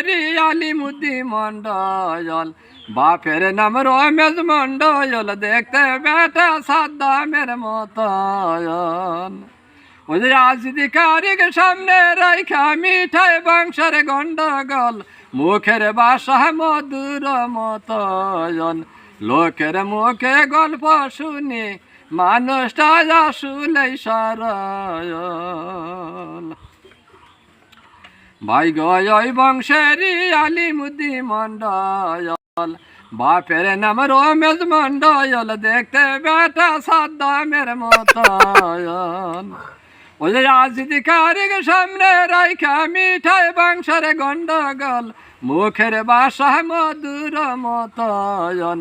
বংশেরি আলিমুদ্দি মন্ডল। বাপের নাম রমেশ মন্ডল, দেখতে বেটা সাদ্দামের মতন। ওই রাজধিকারিক সামনে রাইখা মিঠাই বংশের গন্ডগোল, মুখের বাসা মধুর মতন। লোকের মুখে গল্প শুনি, মানুষটা আসলে সরল। ভাই গয় বংশেরি আলিমুদ্দি মন্ডল বাপের নাম রমেশ মন্ডল দেখতে বেটা সাদ্দামের মতন। ওই যে রাজধিকারিক সামনে রাইখা মিঠাই বংশের গন্ডগোল, মুখের বাসা মধুর মতন।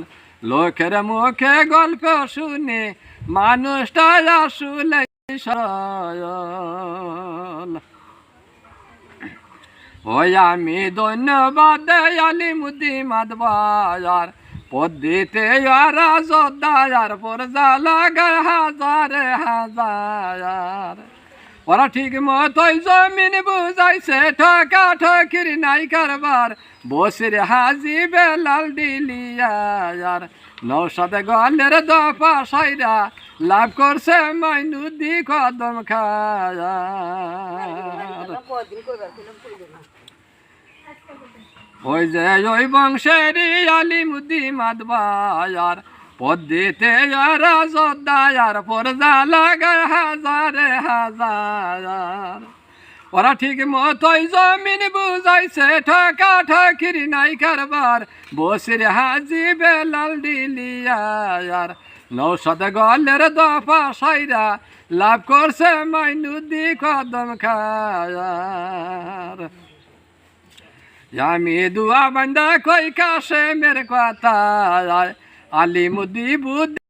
লোকের মুখে গল্প শুনে মানুষটা আসলে সরল। ওই আমি ধন্যবাদ আলিমুদ্দি মাদবাজার পদ্মিতে রাজদার পর লাগায় হাজার হাজার। ওরা ঠিক মতোই জমিন বুঝাইছে, ঠকা ঠকির নাই কারবার। বসির হাজি বেলাল ডিলিয়ার নৌসাদ গলের দফা সাইরা লাভ করছে মাইনুদ্দি কদম খায়ার ওই যে ওই বংশেরি আলিমুদ্দি মাদবায়ার, পদ্মিতে রাজদায়ার পরজা লাগায় হাজারে হাজার। ওরা ঠিক মতোই জমিন বুঝাইছে ঠকা ঠকির নাই কারবার, বসির হাজি বেলাল ডিলিয়ার নৌসদ গলের দফা সাইরা লাভ করছে মাইনুদ্দি কদম খায়ার। আমি দুয়া বান্দা কই কাশে মেরে কথা। আলিমুদি বুদ্ধি